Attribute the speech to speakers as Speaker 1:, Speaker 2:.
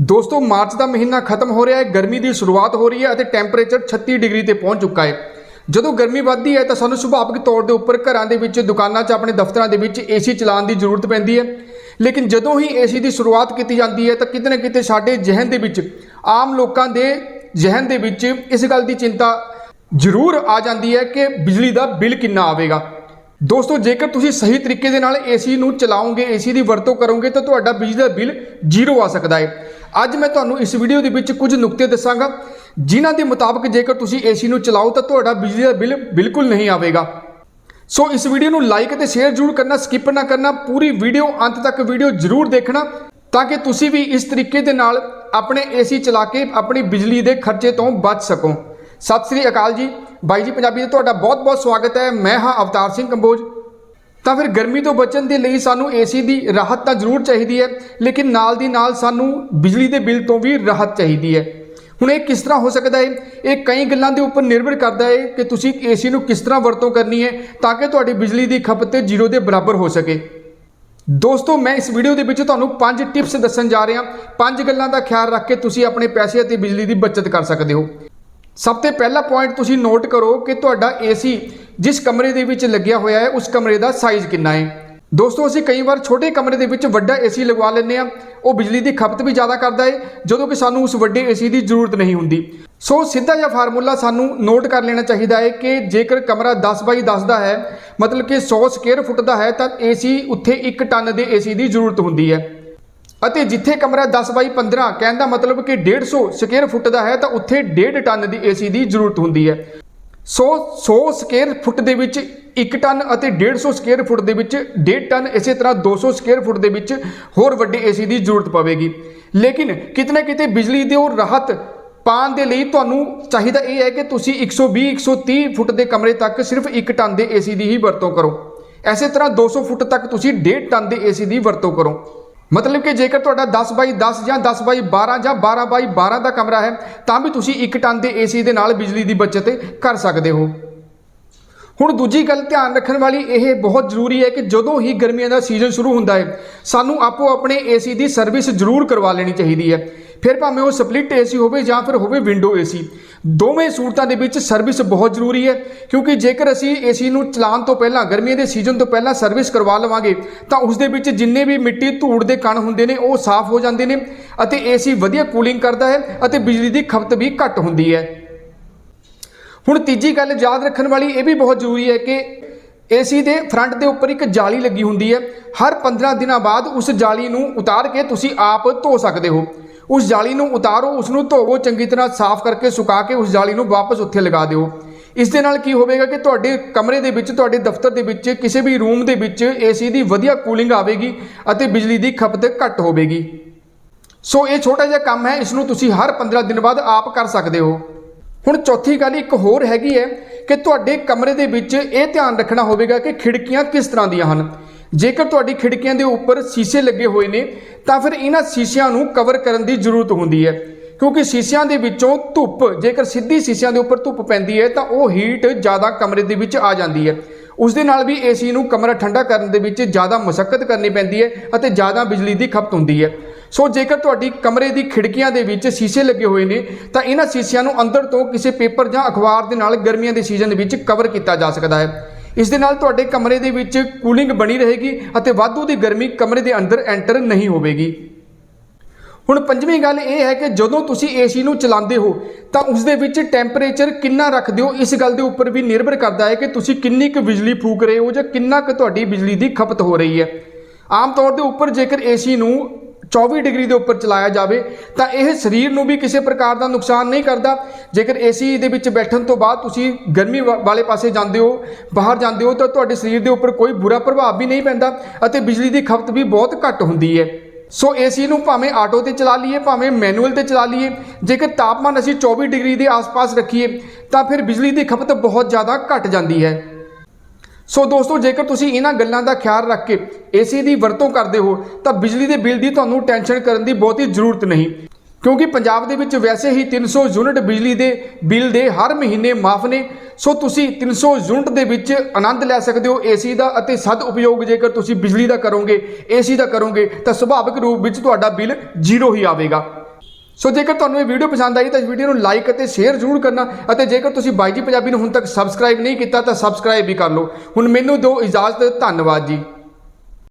Speaker 1: ਦੋਸਤੋ, ਮਾਰਚ ਦਾ ਮਹੀਨਾ ਖਤਮ ਹੋ ਰਿਹਾ ਹੈ, ਗਰਮੀ ਦੀ ਸ਼ੁਰੂਆਤ ਹੋ ਰਹੀ ਹੈ ਅਤੇ ਟੈਂਪਰੇਚਰ 36 ਡਿਗਰੀ ਤੇ ਪਹੁੰਚ ਚੁੱਕਾ ਹੈ। ਜਦੋਂ ਗਰਮੀ ਵੱਧਦੀ ਹੈ ਤਾਂ ਸਾਨੂੰ ਸੁਭਾਵਿਕ ਤੌਰ ਦੇ ਉੱਪਰ ਘਰਾਂ ਦੇ ਵਿੱਚ, ਦੁਕਾਨਾਂ 'ਚ, ਆਪਣੇ ਦਫ਼ਤਰਾਂ ਦੇ ਵਿੱਚ ਏਸੀ ਚਲਾਉਣ ਦੀ ਜ਼ਰੂਰਤ ਪੈਂਦੀ ਹੈ। ਲੇਕਿਨ ਜਦੋਂ ਹੀ ਏਸੀ ਦੀ ਸ਼ੁਰੂਆਤ ਕੀਤੀ ਜਾਂਦੀ ਹੈ ਤਾਂ ਕਿਤੇ ਨਾ ਕਿਤੇ ਸਾਡੇ ਜ਼ਿਹਨ ਦੇ ਵਿੱਚ, ਆਮ ਲੋਕਾਂ ਦੇ ਜ਼ਿਹਨ ਦੇ ਵਿੱਚ ਇਸ ਗੱਲ ਦੀ ਚਿੰਤਾ ਜ਼ਰੂਰ ਆ ਜਾਂਦੀ ਹੈ ਕਿ ਬਿਜਲੀ ਦਾ ਬਿੱਲ ਕਿੰਨਾ ਆਵੇਗਾ। ਦੋਸਤੋ, ਜੇਕਰ ਤੁਸੀਂ ਸਹੀ ਤਰੀਕੇ ਦੇ ਨਾਲ ਏਸੀ ਨੂੰ ਚਲਾਓਗੇ ਏਸੀ ਦੀ ਵਰਤੋਂ ਕਰੋਗੇ, ਤਾਂ ਤੁਹਾਡਾ ਬਿਜਲੀ ਦਾ ਬਿੱਲ ਜ਼ੀਰੋ ਆ ਸਕਦਾ ਹੈ। ਅੱਜ ਮੈਂ ਤੁਹਾਨੂੰ ਇਸ ਵੀਡੀਓ ਦੇ ਵਿੱਚ ਕੁਝ ਨੁਕਤੇ ਦੱਸਾਂਗਾ, ਜਿਨ੍ਹਾਂ ਦੇ ਮੁਤਾਬਕ ਜੇਕਰ ਤੁਸੀਂ ਏਸੀ ਨੂੰ ਚਲਾਓ, ਤਾਂ ਤੁਹਾਡਾ ਬਿਜਲੀ ਦਾ ਬਿੱਲ ਬਿਲਕੁਲ ਨਹੀਂ ਆਵੇਗਾ। ਸੋ, ਇਸ ਵੀਡੀਓ ਨੂੰ ਲਾਈਕ ਅਤੇ ਸ਼ੇਅਰ ਜ਼ਰੂਰ ਕਰਨਾ ਸਕਿਪ ਨਾ ਕਰਨਾ, ਪੂਰੀ ਵੀਡੀਓ ਅੰਤ ਤੱਕ ਵੀਡੀਓ ਜ਼ਰੂਰ ਦੇਖਣਾ, ਤਾਂ ਕਿ ਤੁਸੀਂ ਵੀ ਇਸ ਤਰੀਕੇ ਦੇ ਨਾਲ ਆਪਣੇ ਏਸੀ ਚਲਾ ਕੇ ਆਪਣੀ ਬਿਜਲੀ ਦੇ ਖਰਚੇ ਤੋਂ ਬਚ ਸਕੋ। ਸਤਿ ਸ੍ਰੀ ਅਕਾਲ ਜੀ। ਬਾਈ ਜੀ, ਪੰਜਾਬੀ ਦਾ ਤੁਹਾਡਾ ਬਹੁਤ-ਬਹੁਤ ਸਵਾਗਤ ਹੈ। ਮੈਂ ਹਾਂ ਅਵਤਾਰ ਸਿੰਘ ਕੰਬੋਜ। ਤਾਂ ਫਿਰ ਗਰਮੀ ਤੋਂ ਬਚਣ ਦੇ ਲਈ ਸਾਨੂੰ ਏਸੀ ਦੀ ਰਾਹਤ ਤਾਂ ਜ਼ਰੂਰ ਚਾਹੀਦੀ ਹੈ, ਲੇਕਿਨ ਨਾਲ ਦੀ ਨਾਲ ਸਾਨੂੰ ਬਿਜਲੀ ਦੇ ਬਿੱਲ ਤੋਂ ਵੀ ਰਾਹਤ ਚਾਹੀਦੀ ਹੈ। ਹੁਣ ਇਹ ਕਿਸ ਤਰ੍ਹਾਂ ਹੋ ਸਕਦਾ ਹੈ? ਇਹ ਕਈ ਗੱਲਾਂ ਦੇ ਉੱਪਰ ਨਿਰਭਰ ਕਰਦਾ ਹੈ ਕਿ ਤੁਸੀਂ ਏਸੀ ਨੂੰ ਕਿਸ ਤਰ੍ਹਾਂ ਵਰਤੋਂ ਕਰਨੀ ਹੈ ਤਾਂ ਕਿ ਤੁਹਾਡੀ ਬਿਜਲੀ ਦੀ ਖਪਤ ਜ਼ੀਰੋ ਦੇ ਬਰਾਬਰ ਹੋ ਸਕੇ। ਦੋਸਤੋ, ਮੈਂ ਇਸ ਵੀਡੀਓ ਦੇ ਵਿੱਚ ਤੁਹਾਨੂੰ ਪੰਜ ਟਿਪਸ ਦੱਸਣ ਜਾ ਰਿਹਾ। ਪੰਜ ਗੱਲਾਂ ਦਾ ਖਿਆਲ ਰੱਖ ਕੇ ਤੁਸੀਂ ਆਪਣੇ ਪੈਸੇ ਅਤੇ ਬਿਜਲੀ ਦੀ ਬਚਤ ਕਰ ਸਕਦੇ ਹੋ। ਸਭ ਤੋਂ ਪਹਿਲਾ ਪੁਆਇੰਟ ਤੁਸੀਂ ਨੋਟ ਕਰੋ ਕਿ ਤੁਹਾਡਾ ਏਸੀ ਜਿਸ ਕਮਰੇ ਦੇ ਵਿੱਚ ਲੱਗਿਆ ਹੋਇਆ ਹੈ, ਉਸ ਕਮਰੇ ਦਾ ਸਾਈਜ਼ ਕਿੰਨਾ ਹੈ? ਦੋਸਤੋ, ਅਸੀਂ ਕਈ ਵਾਰ ਛੋਟੇ ਕਮਰੇ ਦੇ ਵਿੱਚ ਵੱਡਾ ਏਸੀ ਲਗਵਾ ਲੈਂਦੇ ਆ ਉਹ ਬਿਜਲੀ ਦੀ ਖਪਤ ਵੀ ਜ਼ਿਆਦਾ ਕਰਦਾ ਹੈ, ਜਦੋਂ ਕਿ ਸਾਨੂੰ ਉਸ ਵੱਡੇ ਏਸੀ ਦੀ ਜ਼ਰੂਰਤ ਨਹੀਂ ਹੁੰਦੀ। ਸੋ ਸਿੱਧਾ ਜਿਹਾ ਫਾਰਮੂਲਾ ਸਾਨੂੰ ਨੋਟ ਕਰ ਲੈਣਾ ਚਾਹੀਦਾ ਹੈ ਕਿ ਜੇਕਰ ਕਮਰਾ 10 ਬਾਈ 10 ਦਾ ਹੈ, ਮਤਲਬ ਕਿ 100 ਸਕੁਅਰ ਫੁੱਟ ਦਾ ਹੈ, ਤਾਂ ਏਸੀ ਉੱਥੇ 1 ਟਨ ਦੇ ਏਸੀ ਦੀ ਜ਼ਰੂਰਤ ਹੁੰਦੀ ਹੈ। ਅਤੇ ਜਿੱਥੇ ਕਮਰਾ 10 ਬਾਈ 15 ਕਹਿਣ ਦਾ ਮਤਲਬ ਕਿ 150 ਸਕੁਅਰ ਫੁੱਟ ਦਾ ਹੈ, ਤਾਂ ਉੱਥੇ 1.5 ਟਨ ਦੀ ਏਸੀ ਦੀ ਜ਼ਰੂਰਤ ਹੁੰਦੀ ਹੈ। ਸੋ 100 ਸਕੁਅਰ ਫੁੱਟ ਦੇ ਵਿੱਚ 1 ਟਨ ਅਤੇ 150 ਸਕੁਅਰ ਫੁੱਟ ਦੇ ਵਿੱਚ 1.5 ਟਨ, ਇਸੇ ਤਰ੍ਹਾਂ 200 ਸਕੁਅਰ ਫੁੱਟ ਦੇ ਵਿੱਚ ਹੋਰ ਵੱਡੇ ਏਸੀ ਦੀ ਜ਼ਰੂਰਤ ਪਵੇਗੀ। ਲੇਕਿਨ ਕਿਤਨੇ ਕਿਤੇ ਬਿਜਲੀ ਦੇ ਉਹ ਰਾਹਤ ਪਾਉਣ ਦੇ ਲਈ ਤੁਹਾਨੂੰ ਚਾਹੀਦਾ ਇਹ ਹੈ ਕਿ ਤੁਸੀਂ 120 130 ਫੁੱਟ ਦੇ ਕਮਰੇ ਤੱਕ ਸਿਰਫ 1 ਟਨ ਦੇ ਏਸੀ ਦੀ ਹੀ ਵਰਤੋਂ ਕਰੋ। ਐਸੇ ਤਰ੍ਹਾਂ 200 ਫੁੱਟ ਤੱਕ ਤੁਸੀਂ 1.5 ਟਨ ਦੇ ਏਸੀ ਦੀ ਵਰਤੋਂ ਕਰੋ। ਮਤਲਬ ਕਿ ਜੇਕਰ ਤੁਹਾਡਾ 10 ਬਾਈ 10 ਜਾਂ 10 ਬਾਈ 12 ਜਾਂ 12 ਬਾਈ 12 ਦਾ ਕਮਰਾ ਹੈ, ਤਾਂ ਵੀ ਤੁਸੀਂ 1 ਟਨ ਦੇ ਏਸੀ ਦੇ ਨਾਲ ਬਿਜਲੀ ਦੀ ਬਚਤ ਕਰ ਸਕਦੇ ਹੋ। ਹੁਣ ਦੂਜੀ ਗੱਲ ਧਿਆਨ ਰੱਖਣ ਵਾਲੀ ਇਹ ਬਹੁਤ ਜ਼ਰੂਰੀ ਹੈ ਕਿ ਜਦੋਂ ਹੀ ਗਰਮੀਆਂ ਦਾ ਸੀਜ਼ਨ ਸ਼ੁਰੂ ਹੁੰਦਾ ਹੈ, ਸਾਨੂੰ ਆਪੋ ਆਪਣੇ ਏਸੀ ਦੀ ਸਰਵਿਸ ਜ਼ਰੂਰ ਕਰਵਾ ਲੈਣੀ ਚਾਹੀਦੀ ਹੈ। ਫਿਰ ਭਾਵੇਂ ਉਹ ਸਪਲਿਟ ਏਸੀ ਹੋਵੇ ਜਾਂ ਫਿਰ ਹੋਵੇ ਵਿੰਡੋ ਏਸੀ। ਦੋਵੇਂ ਸੂਰਤਾਂ ਦੇ ਵਿੱਚ ਸਰਵਿਸ ਬਹੁਤ ਜ਼ਰੂਰੀ ਹੈ, ਕਿਉਂਕਿ ਜੇਕਰ ਅਸੀਂ ਏਸੀ ਨੂੰ ਚਲਾਉਣ ਤੋਂ ਪਹਿਲਾਂ, ਗਰਮੀਆਂ ਦੇ ਸੀਜ਼ਨ ਤੋਂ ਪਹਿਲਾਂ ਸਰਵਿਸ ਕਰਵਾ ਲਵਾਂਗੇ, ਤਾਂ ਉਸ ਦੇ ਵਿੱਚ ਜਿੰਨੇ ਵੀ ਮਿੱਟੀ ਧੂੜ ਦੇ ਕਣ ਹੁੰਦੇ ਨੇ, ਉਹ ਸਾਫ਼ ਹੋ ਜਾਂਦੇ ਨੇ ਅਤੇ ਏਸੀ ਵਧੀਆ ਕੂਲਿੰਗ ਕਰਦਾ ਹੈ ਅਤੇ ਬਿਜਲੀ ਦੀ ਖਪਤ ਵੀ ਘੱਟ ਹੁੰਦੀ ਹੈ। ਹੁਣ ਤੀਜੀ ਗੱਲ ਯਾਦ ਰੱਖਣ ਵਾਲੀ ਇਹ ਵੀ ਬਹੁਤ ਜ਼ਰੂਰੀ ਹੈ ਕਿ ਏਸੀ ਦੇ ਫਰੰਟ ਦੇ ਉੱਪਰ ਇੱਕ ਜਾਲੀ ਲੱਗੀ ਹੁੰਦੀ ਹੈ। ਹਰ 15 ਦਿਨਾਂ ਬਾਅਦ ਉਸ ਜਾਲੀ ਨੂੰ ਉਤਾਰ ਕੇ ਤੁਸੀਂ ਆਪ ਧੋ ਸਕਦੇ ਹੋ। ਉਸ ਜਾਲੀ ਨੂੰ ਉਤਾਰੋ ਉਸ ਨੂੰ ਧੋਵੋ, ਚੰਗੀ ਤਰ੍ਹਾਂ ਸਾਫ਼ ਕਰਕੇ ਸੁਕਾ ਕੇ ਉਸ ਜਾਲੀ ਨੂੰ ਵਾਪਸ ਉੱਥੇ ਲਗਾ ਦਿਓ। ਇਸ ਦੇ ਨਾਲ ਕੀ ਹੋਵੇਗਾ ਕਿ ਤੁਹਾਡੇ ਕਮਰੇ ਦੇ ਵਿੱਚ, ਤੁਹਾਡੇ ਦਫ਼ਤਰ ਦੇ ਵਿੱਚ, ਕਿਸੇ ਵੀ ਰੂਮ ਦੇ ਵਿੱਚ ਏਸੀ ਦੀ ਵਧੀਆ ਕੂਲਿੰਗ ਆਵੇਗੀ ਅਤੇ ਬਿਜਲੀ ਦੀ ਖਪਤ ਘੱਟ ਹੋਵੇਗੀ। ਸੋ ਇਹ ਛੋਟਾ ਜਿਹਾ ਕੰਮ ਹੈ, ਇਸ ਨੂੰ ਤੁਸੀਂ ਹਰ 15 ਦਿਨ ਬਾਅਦ ਆਪ ਕਰ ਸਕਦੇ ਹੋ। ਹੁਣ ਚੌਥੀ ਗੱਲ ਇੱਕ ਹੋਰ ਹੈਗੀ ਹੈ ਕਿ ਤੁਹਾਡੇ ਕਮਰੇ ਦੇ ਵਿੱਚ ਇਹ ਧਿਆਨ ਰੱਖਣਾ ਹੋਵੇਗਾ ਕਿ ਖਿੜਕੀਆਂ ਕਿਸ ਤਰ੍ਹਾਂ ਦੀਆਂ ਹਨ। ਜੇਕਰ ਤੁਹਾਡੀ ਖਿੜਕੀਆਂ ਦੇ ਉੱਪਰ ਸ਼ੀਸ਼ੇ ਲੱਗੇ ਹੋਏ ਨੇ, ਤਾਂ ਫਿਰ ਇਹਨਾਂ ਸ਼ੀਸ਼ਿਆਂ ਨੂੰ ਕਵਰ ਕਰਨ ਦੀ ਜ਼ਰੂਰਤ ਹੁੰਦੀ ਹੈ। ਕਿਉਂਕਿ ਸ਼ੀਸ਼ਿਆਂ ਦੇ ਵਿੱਚੋਂ ਧੁੱਪ, ਜੇਕਰ ਸਿੱਧੀ ਸ਼ੀਸ਼ਿਆਂ ਦੇ ਉੱਪਰ ਧੁੱਪ ਪੈਂਦੀ ਹੈ, ਤਾਂ ਉਹ ਹੀਟ ਜ਼ਿਆਦਾ ਕਮਰੇ ਦੇ ਵਿੱਚ ਆ ਜਾਂਦੀ ਹੈ। ਉਸ ਦੇ ਨਾਲ ਵੀ ਏਸੀ ਨੂੰ ਕਮਰਾ ਠੰਡਾ ਕਰਨ ਦੇ ਵਿੱਚ ਜ਼ਿਆਦਾ ਮੁਸ਼ਕਲ ਕਰਨੀ ਪੈਂਦੀ ਹੈ ਅਤੇ ਜ਼ਿਆਦਾ ਬਿਜਲੀ ਦੀ ਖਪਤ ਹੁੰਦੀ ਹੈ। ਸੋ ਜੇਕਰ ਤੁਹਾਡੀ ਕਮਰੇ ਦੀ ਖਿੜਕੀਆਂ ਦੇ ਵਿੱਚ ਸ਼ੀਸ਼ੇ ਲੱਗੇ ਹੋਏ ਨੇ, ਤਾਂ ਇਹਨਾਂ ਸ਼ੀਸ਼ਿਆਂ ਨੂੰ ਅੰਦਰ ਤੋਂ ਕਿਸੇ ਪੇਪਰ ਜਾਂ ਅਖਬਾਰ ਦੇ ਨਾਲ ਗਰਮੀਆਂ ਦੇ ਸੀਜ਼ਨ ਦੇ ਵਿੱਚ ਕਵਰ ਕੀਤਾ ਜਾ ਸਕਦਾ ਹੈ। ਇਸ ਦੇ ਨਾਲ ਤੁਹਾਡੇ ਕਮਰੇ ਦੇ ਵਿੱਚ ਕੂਲਿੰਗ ਬਣੀ ਰਹੇਗੀ ਅਤੇ ਵਾਧੂ ਦੀ ਗਰਮੀ ਕਮਰੇ ਦੇ ਅੰਦਰ ਐਂਟਰ ਨਹੀਂ ਹੋਵੇਗੀ। ਹੁਣ ਪੰਜਵੀਂ ਗੱਲ ਇਹ ਹੈ ਕਿ ਜਦੋਂ ਤੁਸੀਂ ਏਸੀ ਨੂੰ ਚਲਾਉਂਦੇ ਹੋ, ਤਾਂ ਉਸ ਦੇ ਵਿੱਚ ਟੈਂਪਰੇਚਰ ਕਿੰਨਾ ਰੱਖਦੇ ਹੋ, ਇਸ ਗੱਲ ਦੇ ਉੱਪਰ ਵੀ ਨਿਰਭਰ ਕਰਦਾ ਹੈ ਕਿ ਤੁਸੀਂ ਕਿੰਨੀ ਕੁ ਬਿਜਲੀ ਫੂਕ ਰਹੇ ਹੋ ਜਾਂ ਕਿੰਨਾ ਕੁ ਤੁਹਾਡੀ ਬਿਜਲੀ ਦੀ ਖਪਤ ਹੋ ਰਹੀ ਹੈ। ਆਮ ਤੌਰ ਦੇ ਉੱਪਰ ਜੇਕਰ ਏਸੀ ਨੂੰ 24 ਡਿਗਰੀ ਦੇ ਉੱਪਰ ਚਲਾਇਆ ਜਾਵੇ, ਤਾਂ ਇਹ ਸਰੀਰ ਨੂੰ ਵੀ ਕਿਸੇ ਪ੍ਰਕਾਰ ਦਾ ਨੁਕਸਾਨ ਨਹੀਂ ਕਰਦਾ। ਜੇਕਰ ਏਸੀ ਦੇ ਵਿੱਚ ਬੈਠਣ ਤੋਂ ਬਾਅਦ ਤੁਸੀਂ ਗਰਮੀ ਵਾ- ਵਾਲੇ ਪਾਸੇ ਜਾਂਦੇ ਹੋ, ਬਾਹਰ ਜਾਂਦੇ ਹੋ, ਤਾਂ ਤੁਹਾਡੇ ਸਰੀਰ ਦੇ ਉੱਪਰ ਕੋਈ ਬੁਰਾ ਪ੍ਰਭਾਵ ਵੀ ਨਹੀਂ ਪੈਂਦਾ ਅਤੇ ਬਿਜਲੀ ਦੀ ਖਪਤ ਵੀ ਬਹੁਤ ਘੱਟ ਹੁੰਦੀ ਹੈ। ਸੋ ਏਸੀ ਨੂੰ ਭਾਵੇਂ ਆਟੋ ਤੇ ਚਲਾ ਲਈਏ, ਭਾਵੇਂ ਮੈਨੂਅਲ ਤੇ ਚਲਾ ਲਈਏ, ਜੇਕਰ ਤਾਪਮਾਨ ਅਸੀਂ 24 ਡਿਗਰੀ ਦੇ ਆਸ-ਪਾਸ ਰੱਖੀਏ, ਤਾਂ ਫਿਰ ਬਿਜਲੀ ਦੀ ਖਪਤ ਬਹੁਤ ਜ਼ਿਆਦਾ ਘਟ ਜਾਂਦੀ ਹੈ। ਸੋ ਦੋਸਤੋ, ਜੇਕਰ ਤੁਸੀਂ ਇਹਨਾਂ ਗੱਲਾਂ ਦਾ ਖਿਆਲ ਰੱਖ ਕੇ ਏਸੀ ਦੀ ਵਰਤੋਂ ਕਰਦੇ ਹੋ, ਤਾਂ ਬਿਜਲੀ ਦੇ ਬਿੱਲ ਦੀ ਤੁਹਾਨੂੰ ਟੈਨਸ਼ਨ ਕਰਨ ਦੀ ਬਹੁਤੀ ਜ਼ਰੂਰਤ ਨਹੀਂ। ਕਿਉਂਕਿ ਪੰਜਾਬ ਦੇ ਵਿੱਚ ਵੈਸੇ ਹੀ 300 ਯੂਨਿਟ ਬਿਜਲੀ ਦੇ ਬਿੱਲ ਦੇ ਹਰ ਮਹੀਨੇ ਮਾਫ ਨੇ। ਸੋ ਤੁਸੀਂ 300 ਯੂਨਿਟ ਦੇ ਵਿੱਚ ਆਨੰਦ ਲੈ ਸਕਦੇ ਹੋ ਏਸੀ ਦਾ ਅਤੇ ਸਦ ਉਪਯੋਗ ਜੇਕਰ ਤੁਸੀਂ ਬਿਜਲੀ ਦਾ ਕਰੋਗੇ ਏਸੀ ਦਾ ਕਰੋਗੇ, ਤਾਂ ਸੁਭਾਵਿਕ ਰੂਪ ਵਿੱਚ ਤੁਹਾਡਾ ਬਿੱਲ ਜ਼ੀਰੋ ਹੀ ਆਵੇਗਾ। ਸੋ ਜੇਕਰ ਤੁਹਾਨੂੰ ਇਹ ਵੀਡੀਓ ਪਸੰਦ ਆਈ ਤਾਂ ਇਸ ਵੀਡੀਓ ਨੂੰ ਲਾਈਕ ਅਤੇ ਸ਼ੇਅਰ ਜ਼ਰੂਰ ਕਰਨਾ ਅਤੇ ਜੇਕਰ ਤੁਸੀਂ ਬਾਈ ਜੀ ਪੰਜਾਬੀ ਨੂੰ ਹੁਣ ਤੱਕ ਸਬਸਕ੍ਰਾਈਬ ਨਹੀਂ ਕੀਤਾ ਤਾਂ ਸਬਸਕ੍ਰਾਈਬ ਵੀ ਕਰ ਲਓ। ਹੁਣ ਮੈਨੂੰ ਦਿਓ ਇਜਾਜ਼ਤ, ਧੰਨਵਾਦ ਜੀ।